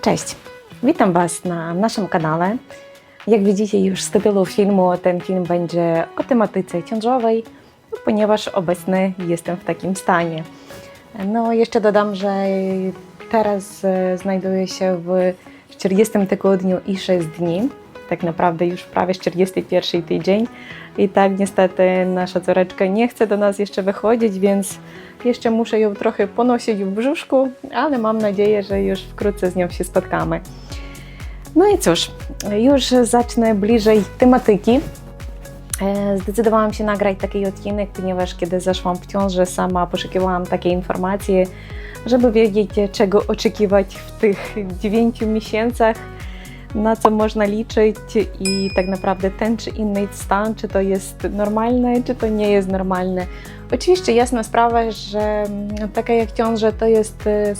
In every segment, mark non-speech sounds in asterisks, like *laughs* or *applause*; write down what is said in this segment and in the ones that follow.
Cześć, witam Was na naszym kanale. Jak widzicie już z tytułu filmu, ten film będzie o tematyce ciążowej, no, ponieważ obecnie jestem w takim stanie. No, jeszcze dodam, że teraz e, znajduję się w 40 tygodniu i 6 dni. Tak naprawdę już prawie 41 tydzień. I tak niestety nasza córeczka nie chce do nas jeszcze wychodzić, więc jeszcze muszę ją trochę ponosić w brzuszku, ale mam nadzieję, że już wkrótce z nią się spotkamy. No i cóż, już zacznę bliżej tematyki. E, Zdecydowałam się nagrać taki odcinek, ponieważ kiedy zeszłam w ciążę, sama poszukiwałam takiej informacji, żeby wiedzieć, czego oczekiwać w tych 9 miesiącach, na co można liczyć i tak naprawdę ten czy inny stan, czy to jest normalne, czy to nie jest normalne. Oczywiście jasna sprawa, że mm, taka jak ciąża to jest e,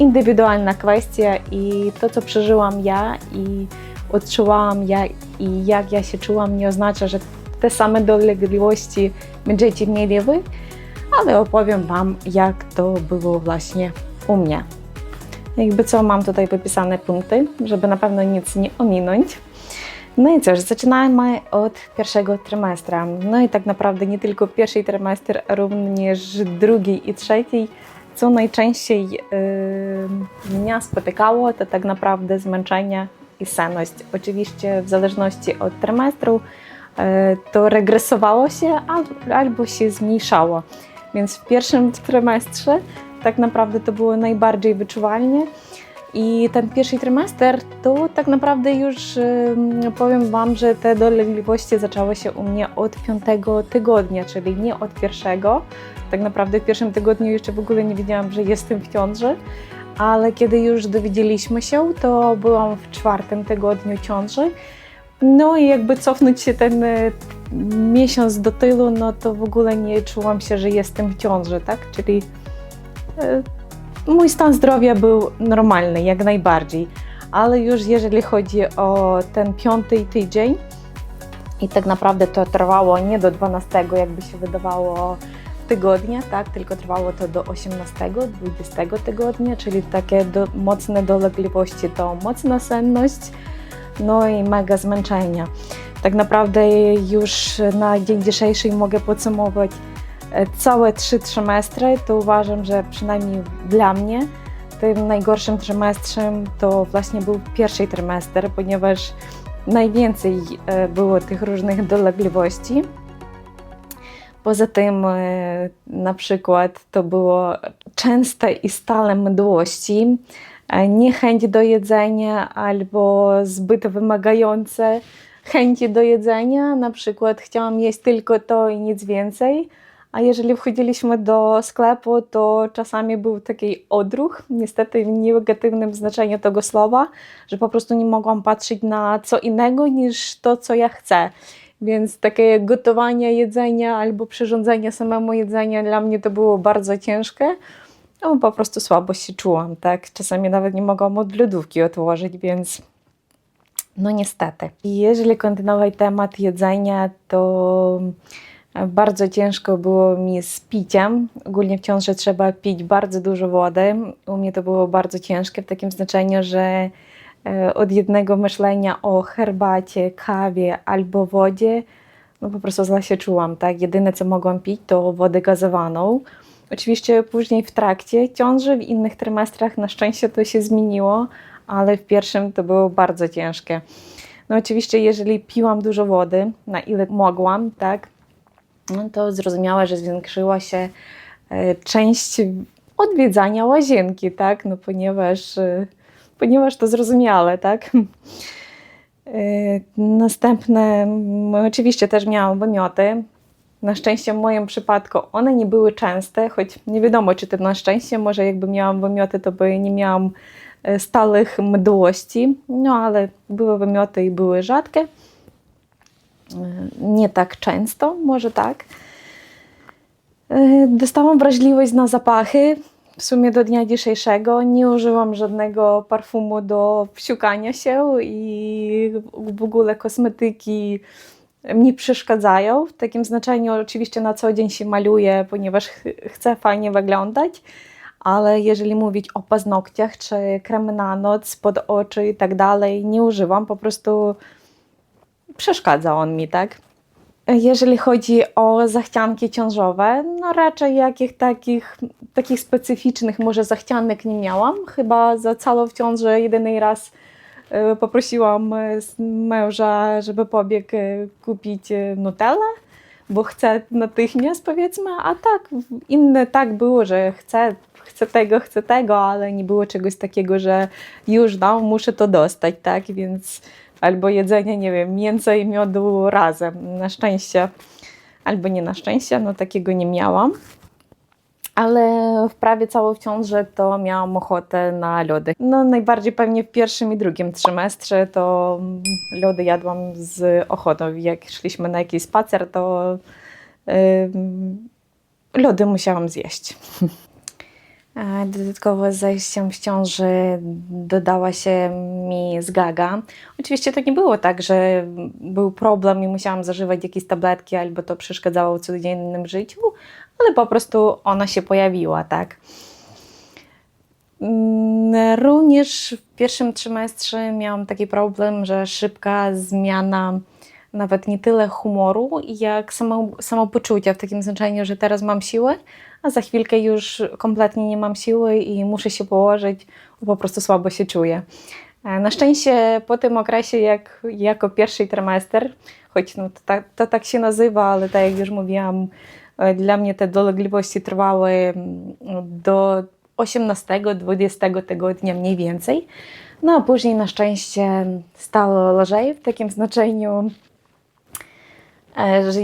indywidualna kwestia i to, co przeżyłam ja i odczuwałam ja i jak ja się czułam, nie oznacza, że te same dolegliwości będziecie mieli wy, ale opowiem Wam, jak to było właśnie u mnie. Jakby co, mam tutaj wypisane punkty, żeby na pewno nic nie ominąć. No i cóż, zaczynamy od pierwszego trymestra. No i tak naprawdę nie tylko pierwszy trymestr, również drugi i trzeci. Co najczęściej yy, mnie spotykało, to tak naprawdę zmęczenie i senność. Oczywiście w zależności od trymestru yy, to regresowało się al- albo się zmniejszało. Więc w pierwszym trymestrze tak naprawdę to było najbardziej wyczuwalnie. I ten pierwszy trymester to tak naprawdę już powiem Wam, że te dolegliwości zaczęły się u mnie od piątego tygodnia, czyli nie od pierwszego. Tak naprawdę w pierwszym tygodniu jeszcze w ogóle nie wiedziałam, że jestem w ciąży, ale kiedy już dowiedzieliśmy się, to byłam w czwartym tygodniu ciąży. No i jakby cofnąć się ten y, miesiąc do tyłu, no to w ogóle nie czułam się, że jestem w ciąży, tak? Czyli mój stan zdrowia był normalny, jak najbardziej, ale już jeżeli chodzi o ten piąty tydzień, i tak naprawdę to trwało nie do 12, jakby się wydawało, tygodnia, tak, tylko trwało to do 18, 20 tygodnia, czyli takie do, mocne dolegliwości to mocna senność, no i mega zmęczenia. Tak naprawdę już na dzień dzisiejszy mogę podsumować e, całe trzy trymestry, to uważam, że przynajmniej dla mnie tym najgorszym trymestrem to właśnie był pierwszy trymestr, ponieważ najwięcej e, było tych różnych dolegliwości. Poza tym e, na przykład to było częste i stale mdłości, e, niechęć do jedzenia albo zbyt wymagające chęci do jedzenia. Na przykład chciałam jeść tylko to i nic więcej. A jeżeli wchodziliśmy do sklepu, to czasami był taki odruch, niestety w negatywnym znaczeniu tego słowa, że po prostu nie mogłam patrzeć na co innego niż to, co ja chcę. Więc takie gotowanie jedzenia albo przyrządzenie samemu jedzenia dla mnie to było bardzo ciężkie. No, po prostu słabo się czułam, tak? Czasami nawet nie mogłam od lodówki otworzyć, więc no niestety. I jeżeli kontynuować temat jedzenia, to bardzo ciężko było mi z piciem. Ogólnie w ciąży trzeba pić bardzo dużo wody. U mnie to było bardzo ciężkie w takim znaczeniu, że e, od jednego myślenia o herbacie, kawie albo wodzie, no po prostu źle się czułam, tak? Jedyne co mogłam pić to wodę gazowaną. Oczywiście później w trakcie ciąży, w innych trymestrach na szczęście to się zmieniło, ale w pierwszym to było bardzo ciężkie. No oczywiście jeżeli piłam dużo wody, na ile mogłam, tak, no to zrozumiałe, że zwiększyła się e, część odwiedzania łazienki, tak, no ponieważ, e, ponieważ to zrozumiałe, tak. *laughs* E, Następne, oczywiście też miałam wymioty. Na szczęście w moim przypadku one nie były częste, choć nie wiadomo, czy to na szczęście, może jakby miałam wymioty, to by nie miałam stałych mdłości, no ale były wymioty i były rzadkie. E, Nie tak często, może tak. E, Dostałam wrażliwość na zapachy. W sumie do dnia dzisiejszego nie użyłam żadnego parfumu do wsiukania się i w ogóle kosmetyki mi przeszkadzają. W takim znaczeniu oczywiście na co dzień się maluję, ponieważ ch- chcę fajnie wyglądać, ale jeżeli mówić o paznokciach czy kremy na noc, pod oczy i tak dalej, nie używam, po prostu przeszkadza on mi, tak? Jeżeli chodzi o zachcianki ciążowe, no raczej jakich takich, takich specyficznych może zachcianek nie miałam. Chyba za całą ciążę jedyny raz e, poprosiłam e, męża, żeby pobiegł e, kupić Nutellę, bo chcę natychmiast powiedzmy, a tak, inne tak było, że chcę tego, chcę tego, ale nie było czegoś takiego, że już no, muszę to dostać, tak, więc albo jedzenie, nie wiem, mięsa i miodu razem. Na szczęście, albo nie na szczęście, no takiego nie miałam. Ale w prawie całą ciążę to miałam ochotę na lody. No najbardziej pewnie w pierwszym i drugim trymestrze to mm, lody jadłam z ochotą. Jak szliśmy na jakiś spacer, to ym, lody musiałam zjeść. *laughs* E, Dodatkowo z zajściem w ciąży dodała się mi zgaga. Oczywiście to nie było tak, że był problem i musiałam zażywać jakieś tabletki albo to przeszkadzało w codziennym życiu, ale po prostu ona się pojawiła, tak. Mm, Również w pierwszym trymestrze miałam taki problem, że szybka zmiana nawet nie tyle humoru, jak samo, samopoczucia, w takim znaczeniu, że teraz mam siłę, a za chwilkę już kompletnie nie mam siły i muszę się położyć, bo po prostu słabo się czuję. E, Na szczęście po tym okresie, jak, jako pierwszy trymester, choć no, to, tak, to tak się nazywa, ale tak jak już mówiłam, e, dla mnie te dolegliwości trwały mm, do 18-20 tygodnia mniej więcej. No a później na szczęście stało lżej w takim znaczeniu,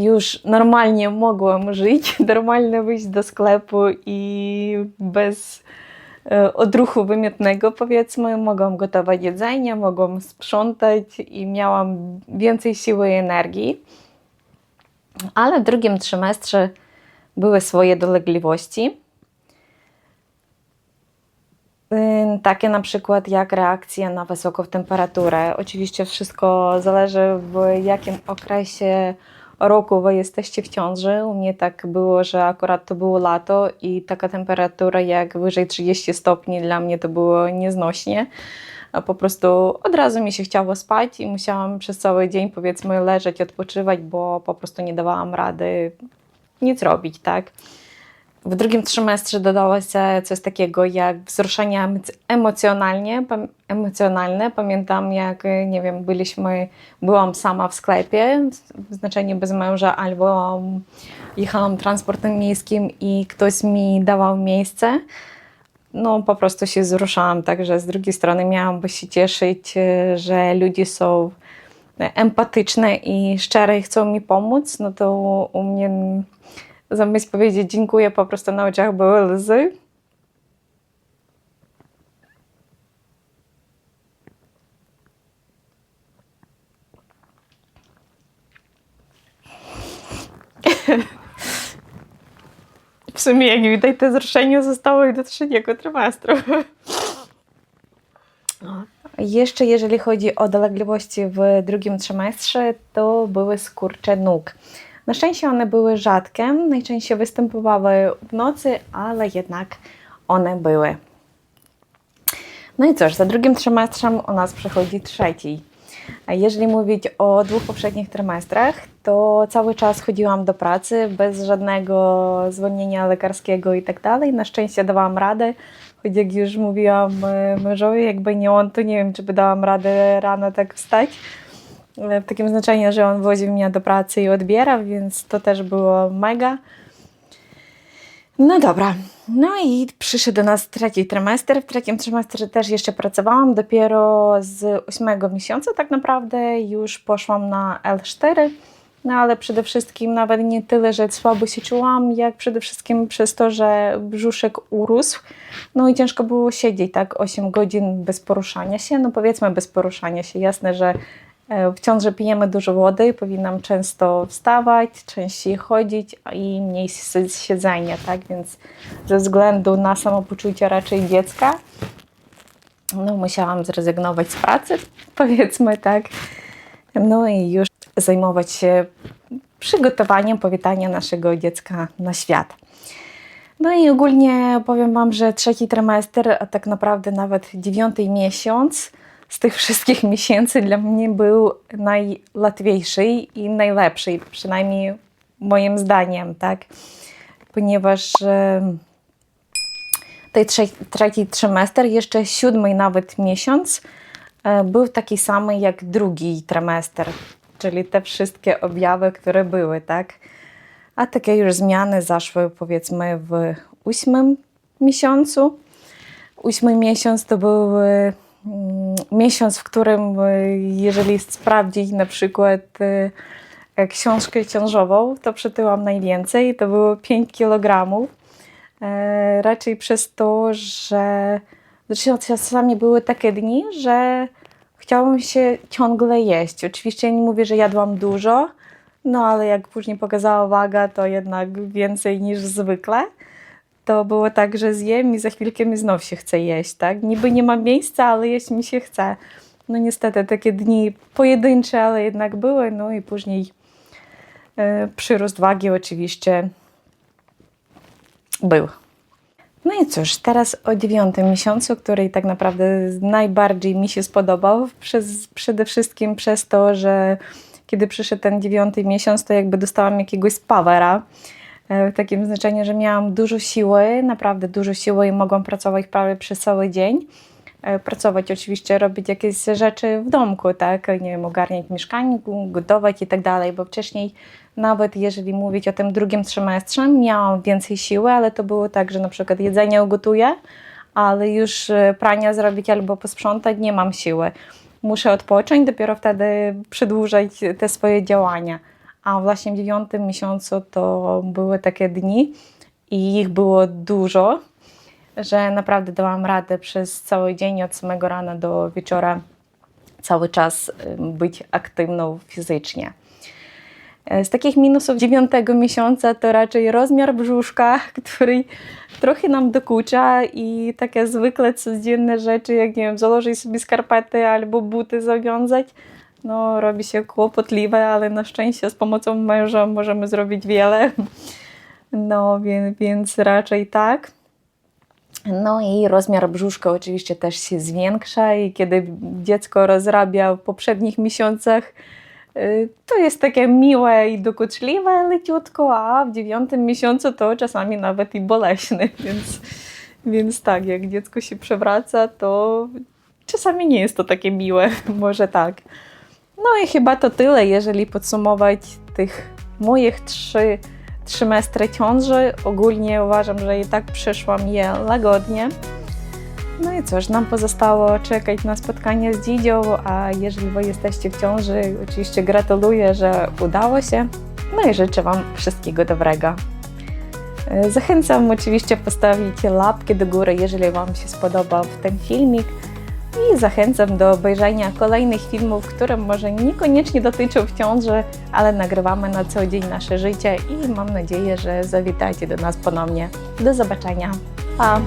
już normalnie mogłam żyć, *laughs* normalnie wyjść do sklepu i bez e, odruchu wymiotnego, powiedzmy, mogłam gotować jedzenie, mogłam sprzątać i miałam więcej siły i energii. Ale w drugim trymestrze były swoje dolegliwości. Takie na przykład jak reakcja na wysoką temperaturę. Oczywiście wszystko zależy w jakim okresie roku wy jesteście w ciąży. U mnie tak było, że akurat to było lato i taka temperatura jak wyżej 30 stopni dla mnie to było nieznośnie. Po prostu od razu mi się chciało spać i musiałam przez cały dzień powiedzmy leżeć, odpoczywać, bo po prostu nie dawałam rady nic robić, tak? W drugim trymestrze dodało się coś takiego jak wzruszenia emoc- emocjonalnie, emocjonalne. Pamiętam, jak, nie wiem, byliśmy, byłam sama w sklepie, w znaczeniu bez męża, albo jechałam transportem miejskim i ktoś mi dawał miejsce. No, po prostu się wzruszałam, także z drugiej strony miałam się cieszyć, e, że ludzie są empatyczne i szczere i chcą mi pomóc, no to u mnie zamiast powiedzieć dziękuję, po prostu na oczach były łzy. *laughs* W sumie, jak widać, te wzruszenie zostało i do trzeciego trymestru. Jeszcze jeżeli chodzi o dolegliwości w drugim trymestrze, to były skurcze nóg. Na szczęście one były rzadkie, najczęściej występowały w nocy, ale jednak one były. No i cóż, za drugim trymestrem u nas przychodzi trzeci. Jeżeli mówić o dwóch poprzednich trymestrach, to cały czas chodziłam do pracy bez żadnego zwolnienia lekarskiego i tak dalej. Na szczęście dawałam radę, choć jak już mówiłam e, mężowi, jakby nie on, to nie wiem, czy by dałam radę rano tak wstać. E, W takim znaczeniu, że on wozi mnie do pracy i odbiera, więc to też było mega. No dobra, no i przyszedł do nas trzeci trymester. W trzecim trymestrze też jeszcze pracowałam. Dopiero z ósmego miesiąca tak naprawdę już poszłam na L4. No ale przede wszystkim nawet nie tyle, że słabo się czułam, jak przede wszystkim przez to, że brzuszek urósł. No i ciężko było siedzieć tak 8 godzin bez poruszania się. No powiedzmy bez poruszania się. Jasne, że w ciąży pijemy dużo wody, powinnam często wstawać, częściej chodzić i mniej si- siedzenia, tak? Więc ze względu na samopoczucie raczej dziecka, no musiałam zrezygnować z pracy, *laughs* powiedzmy tak. No i już zajmować się przygotowaniem powitania naszego dziecka na świat. No i ogólnie powiem Wam, że trzeci trymestr, a tak naprawdę nawet dziewiąty miesiąc z tych wszystkich miesięcy dla mnie był najłatwiejszy i najlepszy, przynajmniej moim zdaniem, tak? Ponieważ ten trzeci, trzeci trymestr, jeszcze siódmy nawet miesiąc, e, był taki sam jak drugi trymestr, czyli te wszystkie objawy, które były, tak? A takie już zmiany zaszły powiedzmy w ósmym miesiącu. Ósmy miesiąc to był e, miesiąc, w którym e, jeżeli sprawdzić na przykład e, e, książkę ciążową, to przytyłam najwięcej, to było 5 kg. Raczej przez to, że zresztą czasami były takie dni, że chciałam się ciągle jeść. Oczywiście nie mówię, że jadłam dużo, no ale jak później pokazała waga, to jednak więcej niż zwykle. To było tak, że zjem i za chwilkę mi znów się chce jeść, tak? Niby nie ma miejsca, ale jeść mi się chce. No niestety takie dni pojedyncze, ale jednak były, no i później e, przyrost wagi oczywiście był. No i cóż, teraz o dziewiątym miesiącu, który tak naprawdę najbardziej mi się spodobał, przez, przede wszystkim przez to, że kiedy przyszedł ten dziewiąty miesiąc, to jakby dostałam jakiegoś powera, e, w takim znaczeniu, że miałam dużo siły, naprawdę dużo siły i mogłam pracować prawie przez cały dzień. E, Pracować oczywiście, robić jakieś rzeczy w domku, tak, nie wiem, ogarniać mieszkanie, gotować i tak dalej, bo wcześniej nawet jeżeli mówić o tym drugim trymestrze, miałam więcej siły, ale to było tak, że na przykład jedzenie ugotuję, ale już e, prania zrobić albo posprzątać nie mam siły. Muszę odpocząć, dopiero wtedy przedłużać te swoje działania. A właśnie w dziewiątym miesiącu to były takie dni i ich było dużo, że naprawdę dałam radę przez cały dzień od samego rana do wieczora cały czas być aktywną fizycznie. E, Z takich minusów dziewiątego miesiąca to raczej rozmiar brzuszka, *laughs* który trochę nam dokucza i takie zwykle codzienne rzeczy, jak nie wiem, założyć sobie skarpety albo buty zawiązać, no robi się kłopotliwe, ale na szczęście z pomocą męża możemy zrobić wiele. No więc, więc raczej tak. No i rozmiar brzuszka oczywiście też się zwiększa i kiedy dziecko rozrabia w poprzednich miesiącach, y, to jest takie miłe i dokuczliwe leciutko, a w dziewiątym miesiącu to czasami nawet i boleśne, *laughs* więc, więc tak, jak dziecko się przewraca, to czasami nie jest to takie miłe, *laughs* może tak. No i chyba to tyle, jeżeli podsumować tych moich trzy trzymestry ciąży. Ogólnie uważam, że i tak przeszłam je łagodnie. No i cóż, nam pozostało czekać na spotkanie z Dzidzią, a jeżeli Wy jesteście w ciąży, oczywiście gratuluję, że udało się. No i życzę Wam wszystkiego dobrego. Zachęcam oczywiście postawić łapkę do góry, jeżeli Wam się spodobał ten filmik. I zachęcam do obejrzenia kolejnych filmów, które może niekoniecznie dotyczą ciąży, ale nagrywamy na co dzień nasze życie i mam nadzieję, że zawitacie do nas ponownie. Do zobaczenia. Pa!